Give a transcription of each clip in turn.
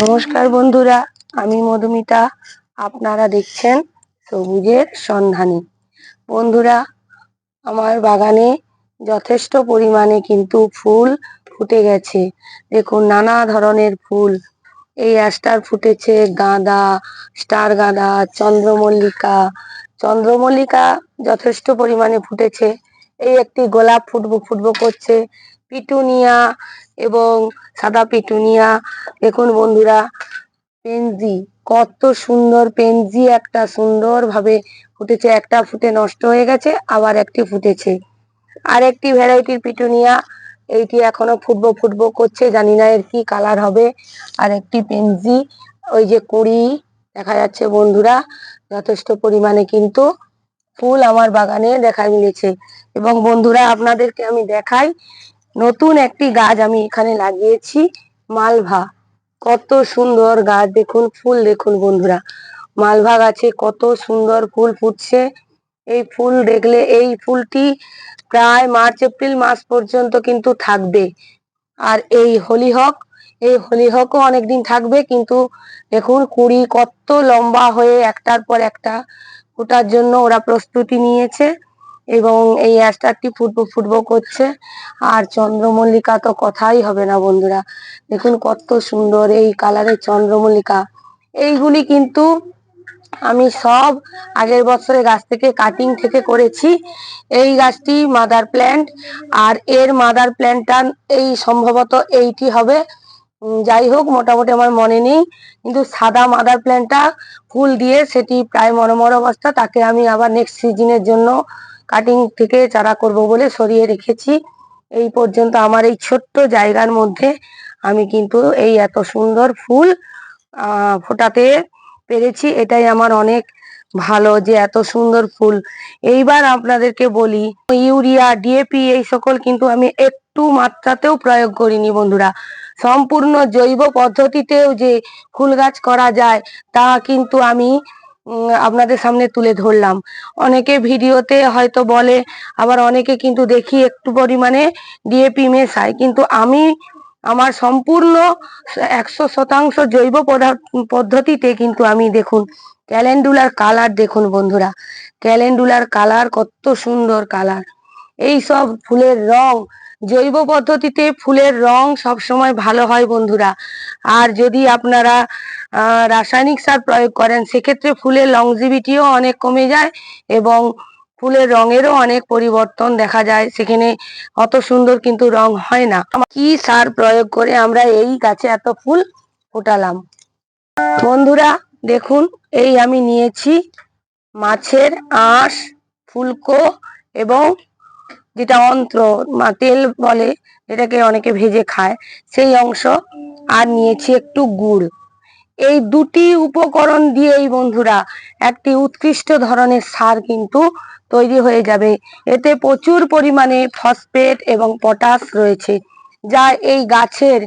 নমস্কার বন্ধুরা, আমি মধুমিতা। আপনারা দেখছেন সবুজের সন্ধানী। বন্ধুরা, আমার বাগানে যথেষ্ট পরিমাণে কিন্তু ফুল ফুটে গেছে। দেখুন, নানা ধরনের ফুল। এই অ্যাস্টার ফুটেছে গাঁদা, স্টার গাঁদা, চন্দ্রমল্লিকা। চন্দ্রমল্লিকা যথেষ্ট পরিমাণে ফুটেছে। এই একটি গোলাপ ফুটবো ফুটবো করছে। পিটুনিয়া এবং সাদা পিটুনিয়া। দেখুন বন্ধুরা, পেনজি, কত সুন্দর পেনজি, একটা সুন্দর ভাবে ফুটেছে। একটা ফুটে নষ্ট হয়ে গেছে, আবার একটি ফুটেছে। আর একটি ভ্যারাইটির পিটুনিয়া, এইটি এখনও ফুটবো ফুটবো করছে। জানি না এর কি কালার হবে। আর একটি পেনজি, ওই যে কুড়ি, দেখা যাচ্ছে বন্ধুরা, যথেষ্ট পরিমাণে কিন্তু ফুল আমার বাগানে দেখা মিলেছে। এবং বন্ধুরা, আপনাদেরকে আমি দেখাই নতুন একটি গাছ আমি এখানে লাগিয়েছি, মালভা। কত সুন্দর গাছ, দেখুন ফুল, দেখুন বন্ধুরা। মালভা গাছে কত সুন্দর ফুল ফুটছে। এই ফুল দেখলে, এই ফুলটি প্রায় মার্চ, এপ্রিল মাস পর্যন্ত কিন্তু থাকবে। আর এই হলিহক এই হলিহকও অনেকদিন থাকবে, কিন্তু দেখুন কুড়ি কত লম্বা হয়ে একটার পর একটা ফোটার জন্য ওরা প্রস্তুতি নিয়েছে এবং এই অ্যাস্টারটি ফুটবো ফুটবো করছে। আর চন্দ্রমল্লিকা তো কথাই হবে না বন্ধুরা। দেখুন কত সুন্দর এই কালারের চন্দ্রমল্লিকা। এইগুলি কিন্তু আমি সব আগের বছরে গাছ থেকে কাটিং থেকে করেছি। এই গাছটি মাদার প্ল্যান্ট আর এর মাদার প্ল্যান্টটা এই সম্ভবত এইটি হবে। যাই হোক, মোটামুটি আমার মনে নেই। কিন্তু সাদা মাদার প্ল্যান্টটা ফুল দিয়ে সেটি প্রায় মরমর অবস্থা। তাকে আমি আবার নেক্সট সিজনের জন্য কাটিং থেকে চারা করব বলে সরিয়ে রেখেছি। এই পর্যন্ত আমার এই ছোট্ট জায়গার মধ্যে আমি কিন্তু এই এত সুন্দর ফুল ফোটাতে পেরেছি। এটাই আমার অনেক ভালো যে এত সুন্দর ফুল। এইবার আপনাদেরকে বলি, ইউরিয়া, ডিএপি, এই সকল কিন্তু আমি একটু মাত্রাতেও প্রয়োগ করিনি বন্ধুরা। সম্পূর্ণ জৈব পদ্ধতিতেও যে ফুল গাছ করা যায়, তা কিন্তু আমি আপনাদের সামনে তুলে ধরলাম। অনেকে ভিডিওতে হয়তো বলে, আবার অনেকে কিন্তু দেখি একটু পরিমাণে ডিএপি মেশায়। কিন্তু আমি আমার সম্পূর্ণ একশো শতাংশ জৈব পদ্ধতিতে কিন্তু আমি দেখুন ক্যালেন্ডুলার কালার দেখুন বন্ধুরা। ক্যালেন্ডুলার কালার কত সুন্দর কালার এই সব ফুলের রং জৈব পদ্ধতিতে ফুলের রং সব সময় ভালো হয় বন্ধুরা। আর যদি আপনারা রাসায়নিক সার প্রয়োগ করেন, সেক্ষেত্রে ফুলের লংজিভিটিও অনেক কমে যায় এবং ফুলের রঙেরও অনেক পরিবর্তন দেখা যায়। সেখানে অত সুন্দর কিন্তু রং হয় না। কি সার প্রয়োগ করে আমরা এই গাছে এত ফুল ফোটালাম? বন্ধুরা, দেখুন, এই আমি নিয়েছি মাছের আঁশ, ফুলকো এবং যেটা অন্ত্র মা তেল বলে, যেটাকে অনেকে ভেজে খায়, সেই অংশ আর নিয়েছি একটু গুড়। এই দুটি উপকরণ দিয়েই বন্ধুরা, একটি উৎকৃষ্ট ধরনের সার কিন্তু তৈরি হয়ে যাবে। এতে প্রচুর পরিমাণে ফসফেট এবং পটাশ রয়েছে, যা এই গাছের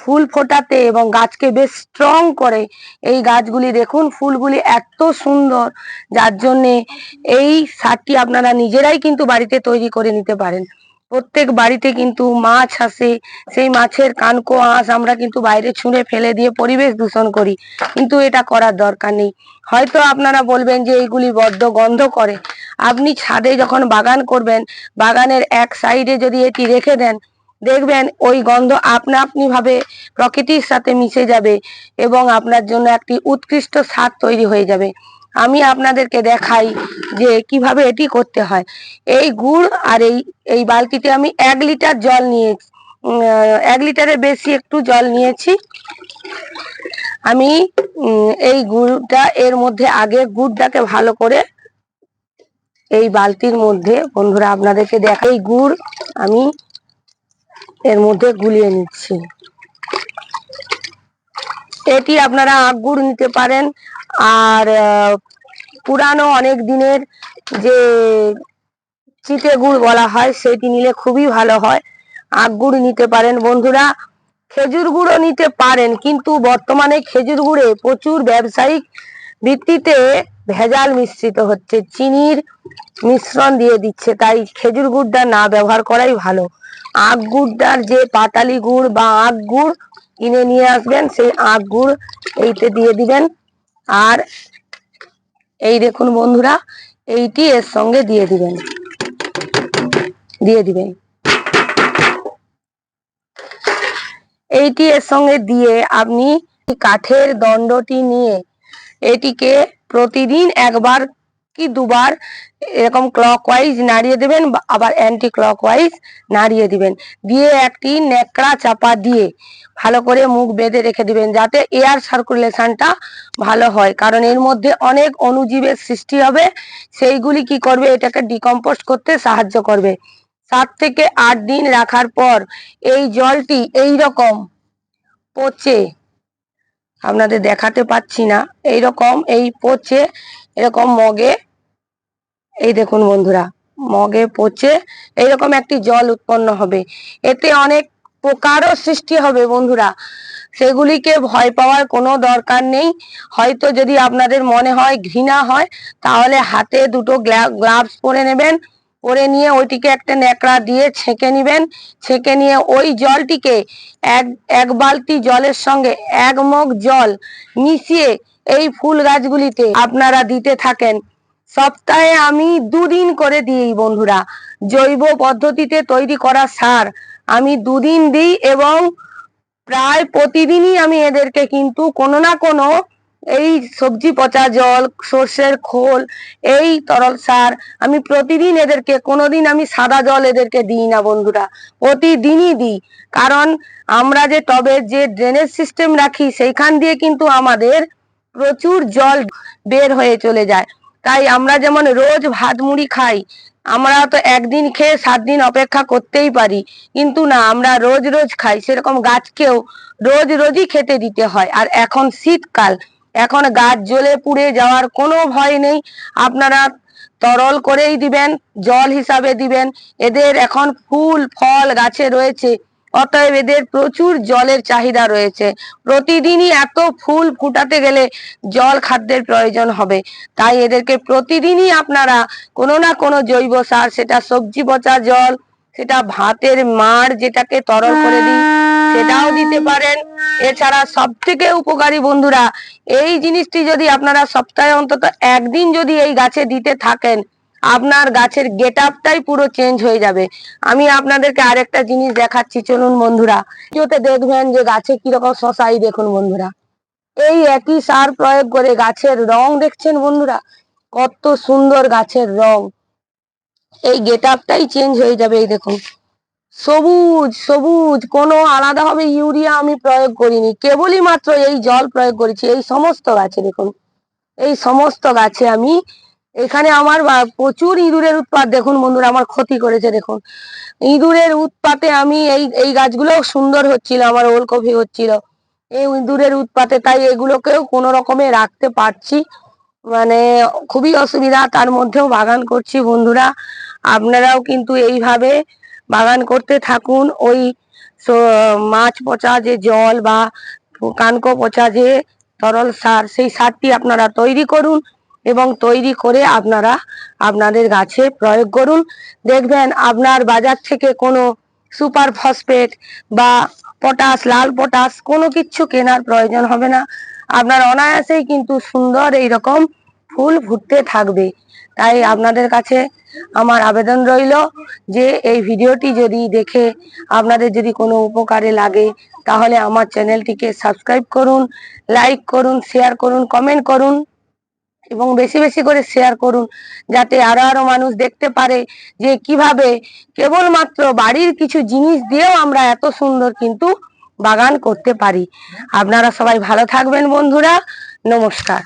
ফুল ফোটাতে এবং গাছকে বেশ স্ট্রং করে। এই গাছগুলি দেখুন, ফুলগুলি এত সুন্দর, যার জন্যে এই সারটি আপনারা নিজেরাই কিন্তু বাড়িতে তৈরি করে নিতে পারেন। প্রত্যেক বাড়িতে কিন্তু মাছ আসে, সেই মাছের কানকো আঁশ আমরা কিন্তু বাইরে ছুঁড়ে ফেলে দিয়ে পরিবেশ দূষণ করি, কিন্তু এটা করার দরকার নেই। হয়তো আপনারা বলবেন যে এইগুলি বড্ড গন্ধ করে। আপনি ছাদে যখন বাগান করবেন, বাগানের এক সাইডে যদি এটি রেখে দেন দেখবেন ওই গন্ধ আপনা আপনি ভাবে প্রকৃতির সাথে মিশে যাবে এবং আপনার জন্য একটি উৎকৃষ্ট সার তৈরি হয়ে যাবে। আমি আপনাদেরকে দেখাই যে কীভাবে এটি করতে হয়। এই গুড় আর এই এই বালতিতে আমি এক লিটার জল নিয়ে এক লিটারের বেশি একটু জল নিয়েছি। আমি এই গুড়টা এর মধ্যে আগে গুড়টাকে ভালো করে এই বালতির মধ্যে, বন্ধুরা আপনাদেরকে দেখাই। গুড় আমি এর মধ্যে গুলিয়ে নিচ্ছি। এটি আপনারা আখ গুড় নিতে পারেন। আর পুরানো অনেক দিনের যে চিটে গুড় বলা হয়, সেটি নিলে খুবই ভালো হয়। আখ গুড় নিতে পারেন। বন্ধুরা, খেজুর গুঁড়ো নিতে পারেন। কিন্তু বর্তমানে খেজুর গুড়ে প্রচুর ব্যবসায়িক ভিত্তিতে ভেজাল মিশ্রিত হচ্ছে, চিনির মিশ্রণ দিয়ে দিচ্ছে, তাই খেজুর গুড়টা না ব্যবহার করাই ভালো। আখ গুড়টার যে পাতালি গুড় বা আখ গুড় কিনে নিয়ে আসবেন, সেই আখ গুড় এইতে দিয়ে দিবেন। আর এই দেখুন বন্ধুরা, এইটি এর সঙ্গে দিয়ে দিবেন। দিয়ে দিবেন। এইটি এর সঙ্গে দিয়ে আপনি কাঠের দণ্ডটি নিয়ে এটিকে প্রতিদিন একবার কি দুবার এরকম ক্লকওয়াইজ নাড়িয়ে দেবেন আবার অ্যান্টি ক্লকওয়াইজ নাড়িয়ে দিবেন। দিয়ে একটি ন্যাকড়া চাপা দিয়ে ভালো করে মুখ বেঁধে রেখে দিবেন যাতে এয়ার সার্কুলেশনটা ভালো হয়। কারণ এর মধ্যে অনেক অণুজীবের সৃষ্টি হবে, সেইগুলি কি করবে? এটাকে ডিকম্পোস্ট করতে সাহায্য করবে। সাত থেকে আট দিন রাখার পর এই জলটি এই রকম পচে আপনাদের দেখাতে পাচ্ছি না। এই রকম এই পচে, এরকম মগে, এই দেখুন বন্ধুরা, মগে পচে, এইরকম একটি জল উৎপন্ন হবে। এতে অনেক পোকারও সৃষ্টি হবে বন্ধুরা। সেগুলিকে ভয় পাওয়ার কোনো দরকার নেই। হয়তো যদি আপনাদের মনে হয় ঘৃণা হয়, তাহলে হাতে দুটো গ্লাভস পরে নেবেন। পরে নিয়ে ওইটিকে একটা ন্যাকড়া দিয়ে ছেঁকে নিবেন। ছেঁকে নিয়ে ওই জলটিকে এক এক বালতি জলের সঙ্গে এক মগ জল মিশিয়ে এই ফুল গাছগুলিতে আপনারা দিতে থাকেন। সপ্তাহে আমি দুদিন করে দিই বন্ধুরা। জৈব পদ্ধতিতে তৈরি করা সার আমি দুদিন দিই এবং প্রায় প্রতিদিনই আমি এদেরকে কিন্তু কোনো না কোনো এই সবজি পচা জল, সর্ষের খোল, এই তরল সার আমি প্রতিদিন এদেরকে, কোনোদিন আমি সাদা জল এদেরকে দিই না বন্ধুরা। প্রতিদিনই দিই। কারণ আমরা যে টবের যে ড্রেনেজ সিস্টেম রাখি, সেইখান দিয়ে কিন্তু আমাদের প্রচুর জল বের হয়ে চলে যায়। তাই আমরা যেমন রোজ ভাত মুড়ি খাই, আমরা তো একদিন খেয়ে সাত দিন অপেক্ষা করতেই পারি। কিন্তু না, আমরা রোজ রোজ খাই। সেরকম গাছকেও রোজ রোজই খেতে দিতে হয়। আর এখন শীতকাল এখন গাছ জ্বলে পুড়ে যাওয়ার কোনো ভয় নেই। আপনারা তরল করেই দিবেন, জল হিসাবে দিবেন। এদের এখন ফুল, ফল গাছে রয়েছে। অতএব এদের প্রচুর জলের চাহিদা রয়েছে। প্রতিদিনই এত ফুল ফুটাতে গেলে জল খাদ্যের প্রয়োজন হবে। তাই এদেরকে প্রতিদিনই আপনারা কোনো না কোনো জৈব সার, সেটা সবজি পচা জল, সেটা ভাতের মাড় যেটাকে তরল করে দিই সেটাও দিতে পারেন। এছাড়া সব থেকে উপকারী বন্ধুরা, এই জিনিসটি যদি আপনারা সপ্তাহে অন্তত একদিন যদি এই গাছে দিতে থাকেন, আপনার গাছের গেট আপটাই পুরো চেঞ্জ হয়ে যাবে। আমি আপনাদেরকে আরেকটা জিনিস দেখাচ্ছি, চলুন বন্ধুরা। ভিডিওতে দেখবেন যে গাছে কীরকম শশাই, দেখুন বন্ধুরা। এই একই সার প্রয়োগ করে গাছের রং দেখছেন বন্ধুরা? কত সুন্দর গাছের রং। এই গেট আপটাই চেঞ্জ হয়ে যাবে, এই দেখুন। সবুজ সবুজ, কোনো আলাদাভাবে ইউরিয়া আমি প্রয়োগ করিনি, কেবলই মাত্র এই জল প্রয়োগ করেছি, এই সমস্ত গাছে দেখুন, এই সমস্ত গাছে আমি, এখানে আমার প্রচুর ইঁদুরের উৎপাত দেখুন বন্ধুরা, আমার ক্ষতি করেছে দেখুন, ইঁদুরের উৎপাতে আমি এই এই গাছগুলো সুন্দর হচ্ছিল, আমার ওলকপি হচ্ছিল, এই ইঁদুরের উৎপাতে তাই এগুলোকেও কোনো রকমে রাখতে পারছি মানে খুবই অসুবিধা, তার মধ্যেও বাগান করছি বন্ধুরা, আপনারাও কিন্তু এইভাবে বাগান করতে থাকুন। ওই মাছ পচা যে জল বা কানকো পচা যে তরল সার, সেই সারটি আপনারা তৈরি করুন এবং তৈরি করে আপনারা আপনাদের গাছে প্রয়োগ করুন। দেখবেন আপনার বাজার থেকে কোনো সুপার ফসফেট বা পটাশ, লাল পটাশ কোনো কিছু কেনার প্রয়োজন হবে না। আপনার অনায়াসেই কিন্তু সুন্দর এই রকম ফুল ফুটতে থাকবে। তাই আপনাদের কাছে আমার আবেদন রইল যে এই ভিডিওটি যদি দেখে আপনাদের যদি কোনো উপকারে লাগে, তাহলে আমার চ্যানেলটিকে সাবস্ক্রাইব করুন, লাইক করুন, শেয়ার করুন, কমেন্ট করুন এবং বেশি বেশি করে শেয়ার করুন যাতে আরও আরও মানুষ দেখতে পারে যে কীভাবে কেবলমাত্র বাড়ির কিছু জিনিস দিয়েও আমরা এত সুন্দর কিন্তু বাগান করতে পারি। আপনারা সবাই ভালো থাকবেন বন্ধুরা, নমস্কার।